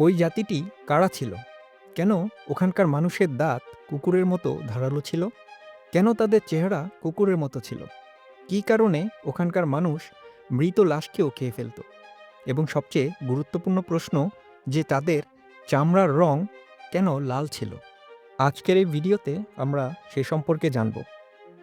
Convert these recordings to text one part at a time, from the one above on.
ওই জাতিটি কারা ছিল? কেন ওখানকার মানুষের দাঁত কুকুরের মতো ধারালো ছিল? কেন তাদের চেহারা কুকুরের মতো ছিল? কী কারণে ওখানকার মানুষ মৃত লাশকেও খেয়ে ফেলত? এবং সবচেয়ে গুরুত্বপূর্ণ প্রশ্ন যে তাদের চামড়ার রং কেন লাল ছিল? আজকের এই ভিডিওতে আমরা সে সম্পর্কে জানব।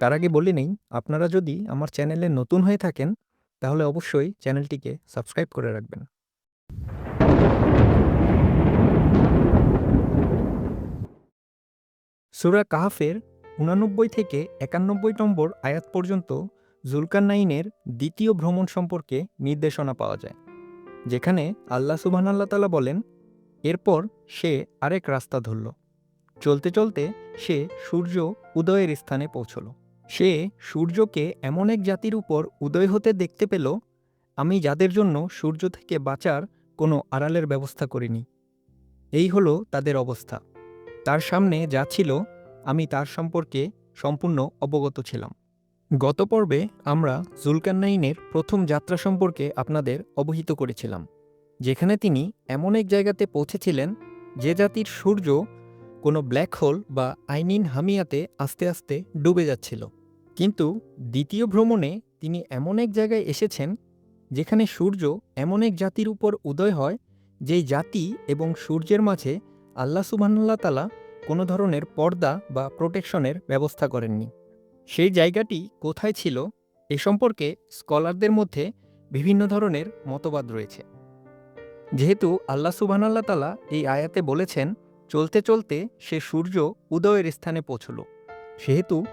তার আগে বলে নেই, আপনারা যদি আমার চ্যানেলে নতুন হয়ে থাকেন, তাহলে অবশ্যই চ্যানেলটিকে সাবস্ক্রাইব করে রাখবেন। সুরা কাহাফের উনানব্বই থেকে একানব্বই নম্বর আয়াত পর্যন্ত জুলকান্নাইনের দ্বিতীয় ভ্রমণ সম্পর্কে নির্দেশনা পাওয়া যায়, যেখানে আল্লাহ সুবহানাল্লাহ তালা বলেন, এরপর সে আরেক রাস্তা ধরল। চলতে চলতে সে সূর্য উদয়ের স্থানে পৌঁছল। সে সূর্যকে এমন এক জাতির উপর উদয় হতে দেখতে পেল, আমি যাদের জন্য সূর্য থেকে বাঁচার কোনো আড়ালের ব্যবস্থা করিনি। এই হলো তাদের অবস্থা। তার সামনে যা ছিল, আমি তার সম্পর্কে সম্পূর্ণ অবগত ছিলাম। গত পর্বে আমরা জুলকান্নাইনের প্রথম যাত্রা সম্পর্কে আপনাদের অবহিত করেছিলাম, যেখানে তিনি এমন এক জায়গাতে পৌঁছেছিলেন যে জাতির সূর্য কোনো ব্ল্যাক হোল বা আইনিন হামিয়াতে আস্তে আস্তে ডুবে যাচ্ছিল। কিন্তু দ্বিতীয় ভ্রমণে তিনি এমন এক জায়গায় এসেছেন, যেখানে সূর্য এমন এক জাতির উপর উদয় হয়, যেই জাতি এবং সূর্যের মাঝে আল্লাহ সুবহানাল্লাহ তালা কোনো ধরনের পর্দা বা প্রোটেকশনের ব্যবস্থা করেননি। সেই জায়গাটি কোথায় ছিল এ সম্পর্কে স্কলারদের মধ্যে বিভিন্ন ধরনের মতবাদ রয়েছে। যেহেতু আল্লাহ সুবহানাল্লাহ তালা এই আয়াতে বলেছেন, চলতে চলতে সে সূর্য উদয়ের স্থানে পৌঁছল। সেহেতু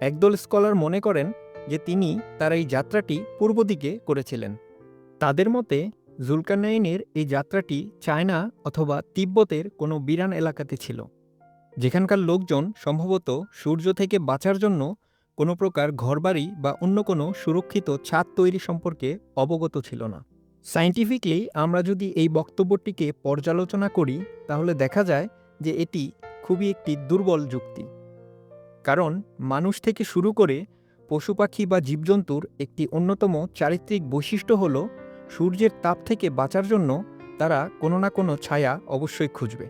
একদল স্কলার মনে করেন যে তিনি তার এই যাত্রাটি পূর্ব দিকে করেছিলেন। তাদের মতে জুলকানাইনের এই যাত্রাটি চায়না অথবা তিব্বতের কোনো বিরান এলাকাতে ছিল। যেখানকার লোকজন সম্ভবত সূর্য থেকে বাঁচার জন্য কোনো প্রকার ঘরবাড়ি বা অন্য কোনো সুরক্ষিত ছাদ তৈরি সম্পর্কে অবগত ছিল না। সাইন্টিফিকলি আমরা যদি এই বক্তব্যটিকে পর্যালোচনা করি, তাহলে দেখা যায় যে এটি খুবই একটি দুর্বল যুক্তি। কারণ মানুষ থেকে শুরু করে পশু পাখি বা জীবজন্তুর একটি অন্যতম চারিত্রিক বৈশিষ্ট্য হল সূর্যের তাপ থেকে বাঁচার জন্য তারা কোনো না কোনো ছায়া অবশ্যই খুঁজবে।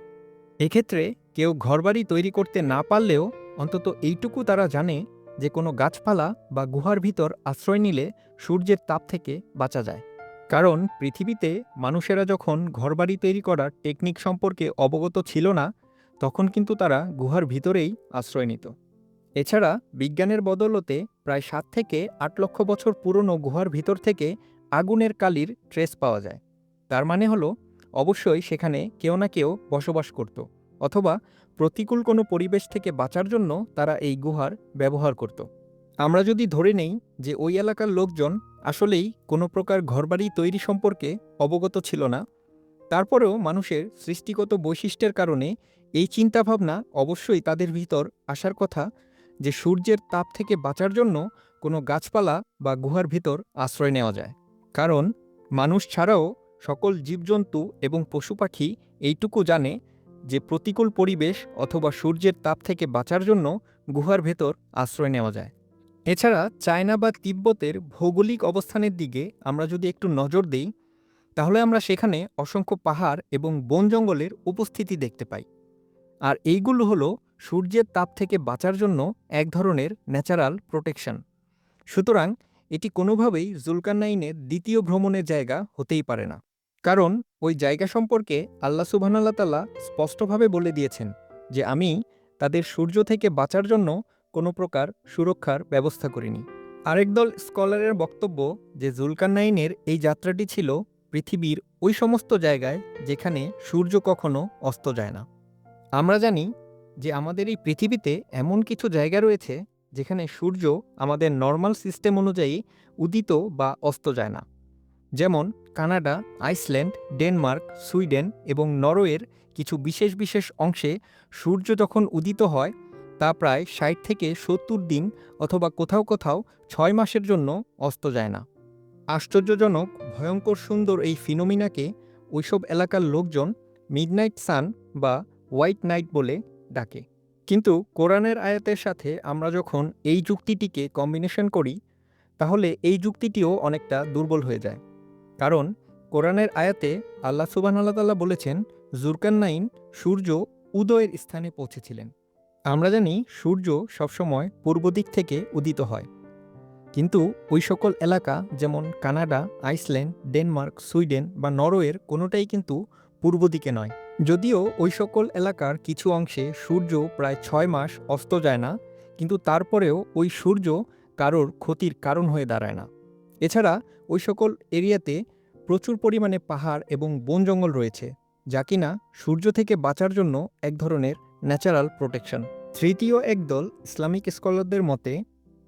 এক্ষেত্রে কেউ ঘরবাড়ি তৈরি করতে না পারলেও অন্তত এইটুকু তারা জানে যে কোনো গাছপালা বা গুহার ভিতর আশ্রয় নিলে সূর্যের তাপ থেকে বাঁচা যায়। কারণ পৃথিবীতে মানুষেরা যখন ঘরবাড়ি তৈরি করার টেকনিক সম্পর্কে অবগত ছিল না, তখন কিন্তু তারা গুহার ভিতরেই আশ্রয় নিত। এছাড়া বিজ্ঞানের বদলতে প্রায় সাত থেকে আট লক্ষ বছর পুরনো গুহার ভিতর থেকে আগুনের কালির ট্রেস পাওয়া যায়। তার মানে হলো, অবশ্যই সেখানে কেউ না কেউ বসবাস করত, অথবা প্রতিকূল কোনো পরিবেশ থেকে বাঁচার জন্য তারা এই গুহার ব্যবহার করত। আমরা যদি ধরে নেই যে ওই এলাকার লোকজন আসলেই কোনো প্রকার ঘরবাড়ি তৈরি সম্পর্কে অবগত ছিল না, তারপরেও মানুষের সৃষ্টিগত বৈশিষ্ট্যের কারণে এই চিন্তাভাবনা অবশ্যই তাদের ভিতর আসার কথা যে সূর্যের তাপ থেকে বাঁচার জন্য কোনো গাছপালা বা গুহার ভিতর আশ্রয় নেওয়া যায়। কারণ মানুষ ছাড়াও সকল জীবজন্তু এবং পশু পাখি এইটুকু জানে যে প্রতিকূল পরিবেশ অথবা সূর্যের তাপ থেকে বাঁচার জন্য গুহার ভেতর আশ্রয় নেওয়া যায়। এছাড়া চায়না বা তিব্বতের ভৌগোলিক অবস্থানের দিকে আমরা যদি একটু নজর দিই, তাহলে আমরা সেখানে অসংখ্য পাহাড় এবং বন জঙ্গলের উপস্থিতি দেখতে পাই। আর এইগুলো হলো সূর্যের তাপ থেকে বাঁচার জন্য এক ধরনের ন্যাচারাল প্রোটেকশন। সুতরাং এটি কোনোভাবেই জুলকান্নাইনের দ্বিতীয় ভ্রমণের জায়গা হতেই পারে না। কারণ ওই জায়গা সম্পর্কে আল্লাহ সুবহানাল্লাহ তাল্লাহ স্পষ্টভাবে বলে দিয়েছেন যে, আমি তাদের সূর্য থেকে বাঁচার জন্য কোনো প্রকার সুরক্ষার ব্যবস্থা করিনি। আরেক দল স্কলারের বক্তব্য যে জুলকান্নাইনের এই যাত্রাটি ছিল পৃথিবীর ওই সমস্ত জায়গায় যেখানে সূর্য কখনো অস্ত যায় না। আমরা জানি যে, আমাদের এই পৃথিবীতে এমন কিছু জায়গা রয়েছে যেখানে সূর্য আমাদের নর্মাল সিস্টেম অনুযায়ী উদিত বা অস্ত যায় না। যেমন কানাডা, আইসল্যান্ড, ডেনমার্ক, সুইডেন এবং নরওয়ের কিছু বিশেষ বিশেষ অংশে সূর্য যখন উদিত হয়, তা প্রায় ষাট থেকে সত্তর দিন অথবা কোথাও কোথাও ছয় মাসের জন্য অস্ত যায় না। আশ্চর্যজনক, ভয়ঙ্কর সুন্দর এই ফিনোমিনাকে ওইসব এলাকার লোকজন মিডনাইট সান বা হোয়াইট নাইট বলে ডাকে। কিন্তু কোরআনের আয়াতের সাথে আমরা যখন এই যুক্তিটিকে কম্বিনেশন করি, তাহলে এই যুক্তিটিও অনেকটা দুর্বল হয়ে যায়। কারণ কোরআনের আয়াতে আল্লাহ সুবাহ তাল্লাহ বলেছেন, জুরকান্নাইন সূর্য উদয়ের স্থানে পৌঁছেছিলেন। আমরা জানি সূর্য সবসময় পূর্ব দিক থেকে উদিত হয়। কিন্তু ওই সকল এলাকা যেমন কানাডা, আইসল্যান্ড, ডেনমার্ক, সুইডেন বা নরওয়ের কোনোটাই কিন্তু পূর্ব দিকে নয়। যদিও ওই সকল এলাকার কিছু অংশে সূর্য প্রায় ছয় মাস অস্ত যায় না, কিন্তু তারপরেও ওই সূর্য কারোর ক্ষতির কারণ হয়ে দাঁড়ায় না। এছাড়া ওই সকল এরিয়াতে প্রচুর পরিমাণে পাহাড় এবং বন জঙ্গল রয়েছে, যা কিনা সূর্য থেকে বাঁচার জন্য এক ধরনের ন্যাচারাল প্রোটেকশন। তৃতীয় একদল ইসলামিক স্কলারদের মতে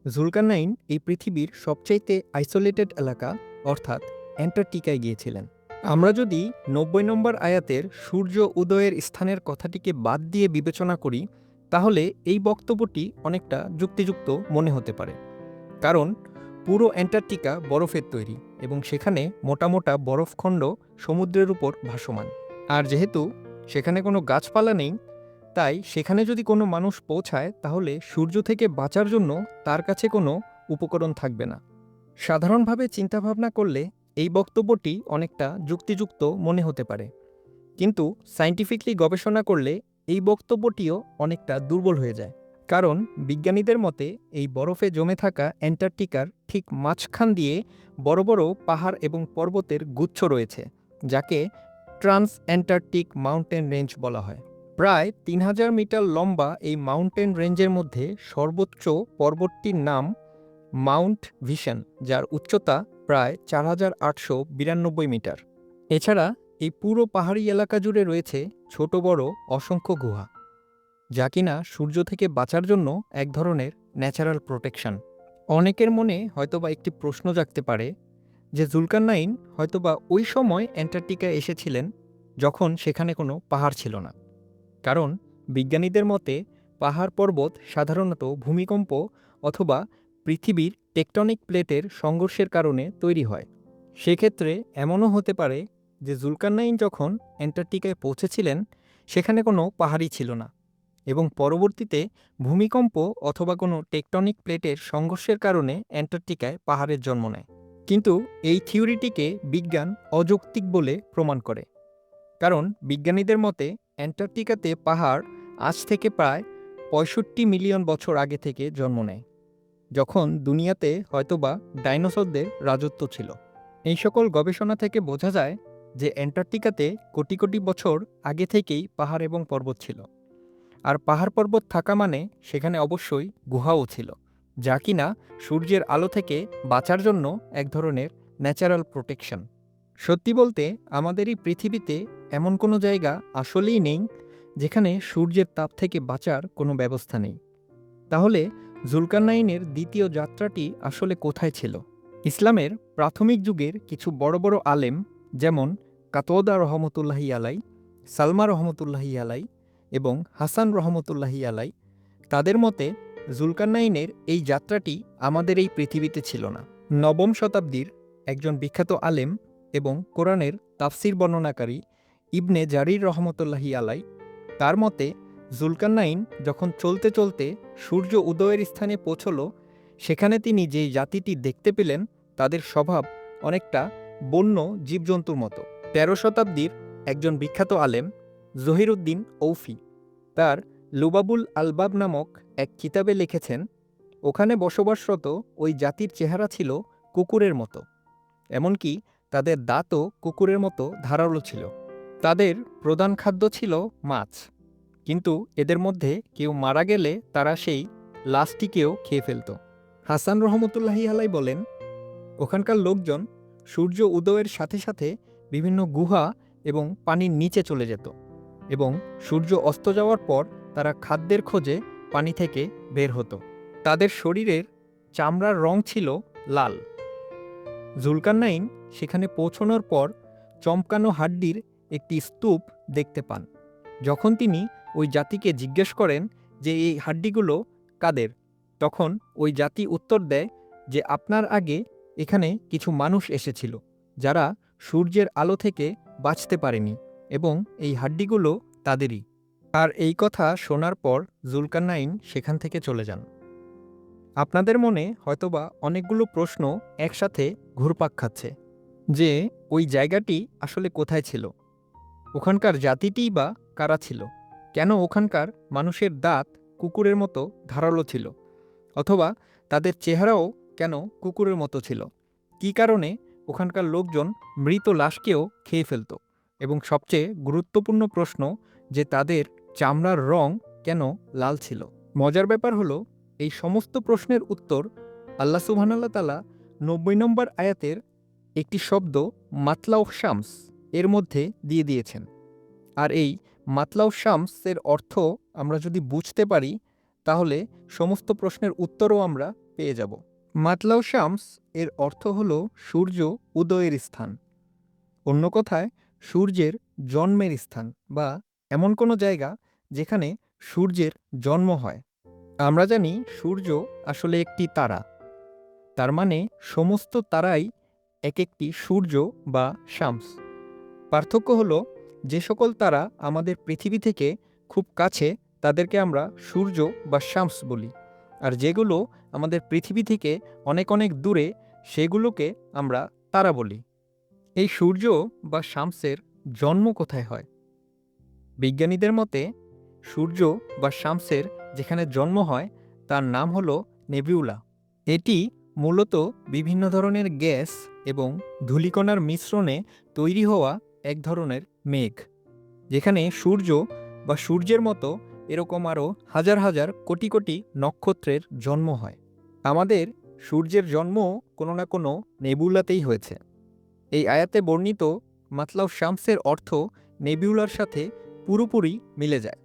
জুলকারনাইন এই পৃথিবীর সবচাইতে আইসোলেটেড এলাকা, অর্থাৎ অ্যান্টার্কটিকায় গিয়েছিলেন। আমরা যদি নব্বই নম্বর আয়াতের সূর্য উদয়ের স্থানের কথাটিকে বাদ দিয়ে বিবেচনা করি, তাহলে এই বক্তব্যটি অনেকটা যুক্তিযুক্ত মনে হতে পারে। কারণ পুরো অ্যান্টার্কটিকা বরফের তৈরি এবং সেখানে মোটা মোটা বরফখণ্ড সমুদ্রের উপর ভাসমান। আর যেহেতু সেখানে কোনো গাছপালা নেই, তাই সেখানে যদি কোনো মানুষ পৌঁছায়, তাহলে সূর্য থেকে বাঁচার জন্য তার কাছে কোনো উপকরণ থাকবে না। সাধারণভাবে চিন্তাভাবনা করলে এই বক্তব্যটি অনেকটা যুক্তিযুক্ত মনে হতে পারে। কিন্তু সাইন্টিফিকলি গবেষণা করলে এই বক্তব্যটিও অনেকটা দুর্বল হয়ে যায়। কারণ বিজ্ঞানীদের মতে এই বরফে জমে থাকা অ্যান্টার্কটিকার ঠিক মাঝখান দিয়ে বড় বড় পাহাড় এবং পর্বতের গুচ্ছ রয়েছে, যাকে ট্রান্স অ্যান্টার্কটিক মাউন্টেন রেঞ্জ বলা হয়। প্রায় তিন হাজার মিটার লম্বা এই মাউন্টেন রেঞ্জের মধ্যে সর্বোচ্চ পর্বতটির নাম মাউন্ট ভিশন, যার উচ্চতা প্রায় চার হাজার আটশো বিরানব্বই মিটার। এছাড়া এই পুরো পাহাড়ি এলাকা জুড়ে রয়েছে ছোট বড় অসংখ্য গুহা, যা কিনা সূর্য থেকে বাঁচার জন্য এক ধরনের ন্যাচারাল প্রোটেকশন। অনেকের মনে হয়তোবা একটি প্রশ্ন জাগতে পারে যে জুলকারনাইন হয়তোবা ওই সময় অ্যান্টার্কটিকায় এসেছিলেন যখন সেখানে কোনো পাহাড় ছিল না। কারণ বিজ্ঞানীদের মতে পাহাড় পর্বত সাধারণত ভূমিকম্প অথবা পৃথিবীর টেকটনিক প্লেটের সংঘর্ষের কারণে তৈরি হয়। সেক্ষেত্রে এমনও হতে পারে যে জুলকারনাইন যখন অ্যান্টার্কটিকায় পৌঁছেছিলেন, সেখানে কোনো পাহাড়ই ছিল না এবং পরবর্তীতে ভূমিকম্প অথবা কোনো টেকটনিক প্লেটের সংঘর্ষের কারণে অ্যান্টার্কটিকায় পাহাড়ের জন্ম নেয়। কিন্তু এই থিওরিটিকে বিজ্ঞান অযৌক্তিক বলে প্রমাণ করে। কারণ বিজ্ঞানীদের মতে অ্যান্টার্কটিকাতে পাহাড় আজ থেকে প্রায় পঁয়ষট্টি মিলিয়ন বছর আগে থেকে জন্ম নেয়। যখন দুনিয়াতে হয়তোবা ডাইনোসরদের রাজত্ব ছিল। এই সকল গবেষণা থেকে বোঝা যায় যে অ্যান্টার্কটিকাতে কোটি কোটি বছর আগে থেকেই পাহাড় এবং পর্বত ছিল। আর পাহাড় পর্বত থাকা মানে সেখানে অবশ্যই গুহাও ছিল, যা কিনা সূর্যের আলো থেকে বাঁচার জন্য এক ধরনের ন্যাচারাল প্রোটেকশন। সত্যি বলতে, আমাদের এই পৃথিবীতে এমন কোনো জায়গা আসলেই নেই যেখানে সূর্যের তাপ থেকে বাঁচার কোনো ব্যবস্থা নেই। তাহলে জুলকারনাইনের দ্বিতীয় যাত্রাটি আসলে কোথায় ছিল? ইসলামের প্রাথমিক যুগের কিছু বড় বড় আলেম যেমন কাতোদা রহমতুল্লাহি আলাই, সালমা রহমতুল্লাহি আলাই এবং হাসান রহমতুল্লাহি আলাই, তাদের মতে জুলকারনাইনের এই যাত্রাটি আমাদের এই পৃথিবীতে ছিল না। নবম শতাব্দীর একজন বিখ্যাত আলেম এবং কোরআনের তাফসির বর্ণনাকারী ইবনে জারির রহমতুল্লাহি আলাই, তার মতে জুলকারনাইন যখন চলতে চলতে সূর্য উদয়ের স্থানে পৌঁছল, সেখানে তিনি যে জাতিটি দেখতে পেলেন, তাদের স্বভাব অনেকটা বন্য জীবজন্তুর মতো। তেরো শতাব্দীর একজন বিখ্যাত আলেম, জহিরুদ্দিন ঔফি, তার লুবাবুল আলবাব নামক এক কিতাবে লিখেছেন, ওখানে বসবাসরত ওই জাতির চেহারা ছিল কুকুরের মতো। এমনকি তাদের দাঁতও কুকুরের মতো ধারালো ছিল। তাদের প্রধান খাদ্য ছিল মাছ। কিন্তু এদের মধ্যে কেউ মারা গেলে তারা সেই লাশটিকেও খেয়ে ফেলত। হাসান রহমতুল্লাহি আলাই বলেন, ওখানকার লোকজন সূর্য উদয়ের সাথে সাথে বিভিন্ন গুহা এবং পানির নিচে চলে যেত এবং সূর্য অস্ত যাওয়ার পর তারা খাদ্যের খোঁজে পানি থেকে বের হতো। তাদের শরীরের চামড়ার রং ছিল লাল। জুলকান্নাইন সেখানে পৌঁছানোর পর চমকানো হাড্ডির একটি স্তূপ দেখতে পান। যখন তিনি ওই জাতিকে জিজ্ঞেস করেন যে, এই হাড্ডিগুলো কাদের? তখন ওই জাতি উত্তর দেয় যে, আপনার আগে এখানে কিছু মানুষ এসেছিল, যারা সূর্যের আলো থেকে বাঁচতে পারেনি এবং এই হাড্ডিগুলো তাদেরই। আর এই কথা শোনার পর জুলকারনাইন সেখান থেকে চলে যান। আপনাদের মনে হয়তোবা অনেকগুলো প্রশ্ন একসাথে ঘুরপাক খাচ্ছে, যে, ওই জায়গাটি আসলে কোথায় ছিল? ওখানকার জাতিটিই বা কারা ছিল? কেন ওখানকার মানুষের দাঁত কুকুরের মতো ধারালো ছিল? অথবা তাদের চেহারাও কেন কুকুরের মতো ছিল? কী কারণে ওখানকার লোকজন মৃত লাশকেও খেয়ে ফেলত? এবং সবচেয়ে গুরুত্বপূর্ণ প্রশ্ন যে তাদের চামড়ার রং কেন লাল ছিল? মজার ব্যাপার হলো, এই সমস্ত প্রশ্নের উত্তর আল্লাহ সুবহানাল্লাহ তালা নব্বই নম্বর আয়াতের একটি শব্দ মাতলা মাতলাউ শামস এর মধ্যে দিয়ে দিয়েছেন। আর এই মাতলাউ শামসের অর্থ আমরা যদি বুঝতে পারি, তাহলে সমস্ত প্রশ্নের উত্তরও আমরা পেয়ে যাব। মাতলাউ শামস এর অর্থ হল সূর্য উদয়ের স্থান। অন্য কথায়, সূর্যের জন্মের স্থান বা এমন কোনো জায়গা যেখানে সূর্যের জন্ম হয়। আমরা জানি সূর্য আসলে একটি তারা। তার মানে সমস্ত তারাই এক একটি সূর্য বা শামস। পার্থক্য হলো যে সকল তারা আমাদের পৃথিবী থেকে খুব কাছে, তাদেরকে আমরা সূর্য বা শামস বলি। আর যেগুলো আমাদের পৃথিবী থেকে অনেক অনেক দূরে, সেগুলোকে আমরা তারা বলি। এই সূর্য বা শামসের জন্ম কোথায় হয়? বিজ্ঞানীদের মতে, সূর্য বা শামসের যেখানে জন্ম হয়, তার নাম হলো নেবিউলা এটি মূলত বিভিন্ন ধরনের গ্যাস এবং ধূলিকণার মিশ্রণে তৈরি হওয়া এক ধরনের মেঘ, যেখানে সূর্য বা সূর্যের মতো এরকম আরও হাজার হাজার কোটি কোটি নক্ষত্রের জন্ম হয়। আমাদের সূর্যের জন্ম কোনো না কোনো নেবুলাতেই হয়েছে। এই আয়াতে বর্ণিত মাতলাউ শামসের অর্থ নেবিউলার সাথে পুরোপুরি মিলে যায়।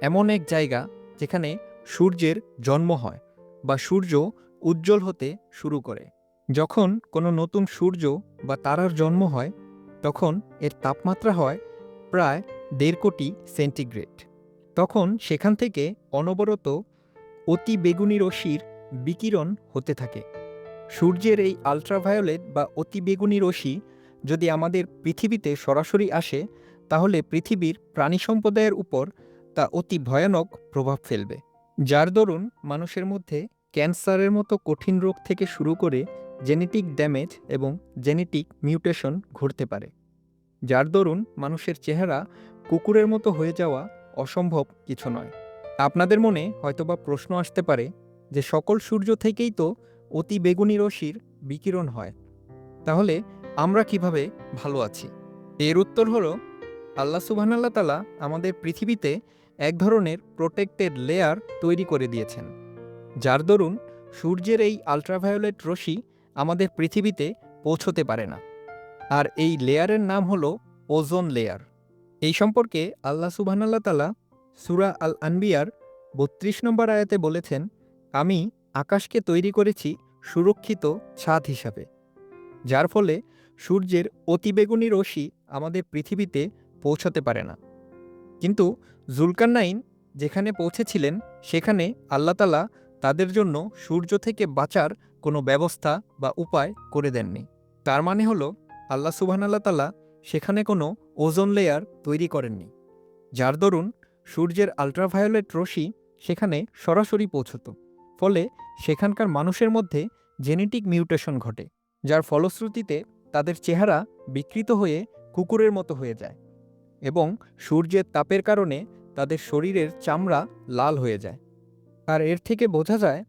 এমন এক জায়গা যেখানে সূর্যের জন্ম হয় বা সূর্য উজ্জ্বল হতে শুরু করে। যখন কোনো নতুন সূর্য বা তারার জন্ম হয় তখন এর তাপমাত্রা হয় প্রায় দেড় কোটি সেন্টিগ্রেড। তখন সেখান থেকে অনবরত অতি বেগুনি রশ্মির বিকিরণ হতে থাকে। সূর্যের এই আলট্রাভায়োলেট বা অতি বেগুনি রশ্মি যদি আমাদের পৃথিবীতে সরাসরি আসে, তাহলে পৃথিবীর প্রাণী সম্প্রদায়ের উপর তা অতি ভয়ানক প্রভাব ফেলবে। যার দরুন মানুষের মধ্যে ক্যান্সারের মতো কঠিন রোগ থেকে শুরু করে জেনেটিক ড্যামেজ এবং জেনেটিক মিউটেশন ঘটতে পারে, যার দরুন মানুষের চেহারা কুকুরের মতো হয়ে যাওয়া অসম্ভব কিছু নয়। আপনাদের মনে হয়তোবা প্রশ্ন আসতে পারে যে সকল সূর্য থেকেই তো অতি বেগুনি রশ্মির বিকিরণ হয়, তাহলে আমরা কীভাবে ভালো আছি? এর উত্তর হলো, আল্লাহ সুবহানাল্লাহ তালা আমাদের পৃথিবীতে এক ধরনের প্রোটেক্টেড লেয়ার তৈরি করে দিয়েছেন, যার দরুন সূর্যের এই আলট্রাভায়োলেট রশ্মি আমাদের পৃথিবীতে পৌঁছতে পারে না। আর এই লেয়ারের নাম হলো ওজোন লেয়ার। এই সম্পর্কে আল্লাহ সুবহানাল্লাহ তালা সুরা আল আনবিয়ার বত্রিশ নম্বর আয়াতে বলেছেন, আমি আকাশকে তৈরি করেছি সুরক্ষিত ছাদ হিসাবে, যার ফলে সূর্যের অতিবেগুনি রশ্মি আমাদের পৃথিবীতে পৌঁছাতে পারে না। কিন্তু জুলকান্নাইন যেখানে পৌঁছেছিলেন, সেখানে আল্লাহতালা তাদের জন্য সূর্য থেকে বাঁচার কোনো ব্যবস্থা বা উপায় করে দেননি। তার মানে হলো, আল্লাহ তালা সেখানে কোনো ওজোন লেয়ার তৈরি করেননি। যার দরুন সূর্যের আলট্রাভায়োলেট রশ্মি সেখানে সরাসরি পৌঁছত। ফলে সেখানকার মানুষের মধ্যে জেনেটিক মিউটেশন ঘটে, যার ফলশ্রুতিতে তাদের চেহারা বিকৃত হয়ে কুকুরের মতো হয়ে যায় এবং সূর্যের তাপের কারণে তাদের শরীরের চামড়া লাল হয়ে যায়। আর এর থেকে বোঝা যায়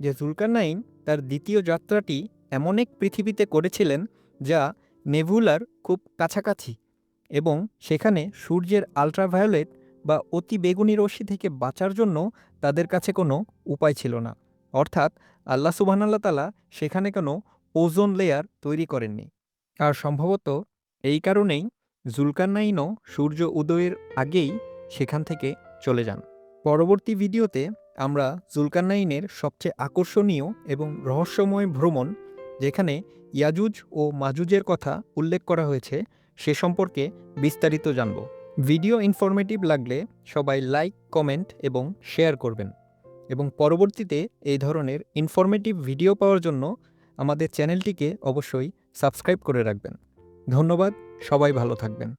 যে জুলকারনাইন তার দ্বিতীয় যাত্রাটি এমন এক পৃথিবীতে করেছিলেন যা নেভুলার খুব কাছাকাছি এবং সেখানে সূর্যের আলট্রাভায়োলেট বা অতি বেগুনি রশ্মি থেকে বাঁচার জন্য তাদের কাছে কোনো উপায় ছিল না। অর্থাৎ আল্লাহ সুবহানাল্লাহ তালা সেখানে কোনো ওজোন লেয়ার তৈরি করেননি। আর সম্ভবত এই কারণেই জুলকারনাইনও সূর্য উদয়ের আগেই সেখান থেকে চলে যান। পরবর্তী ভিডিওতে আমরা জুলকারনাইনের সবচেয়ে আকর্ষণীয় এবং রহস্যময় ভ্রমণ, যেখানে ইয়াজুজ ও মাজুজের কথা উল্লেখ করা হয়েছে, সে সম্পর্কে বিস্তারিত জানব। ভিডিও ইনফরমেটিভ লাগলে সবাই লাইক, কমেন্ট এবং শেয়ার করবেন। এবং পরবর্তীতে এই ধরনের ইনফরমেটিভ ভিডিও পাওয়ার জন্য আমাদের চ্যানেলটিকে অবশ্যই সাবস্ক্রাইব করে রাখবেন। ধন্যবাদ, সবাই ভালো থাকবেন।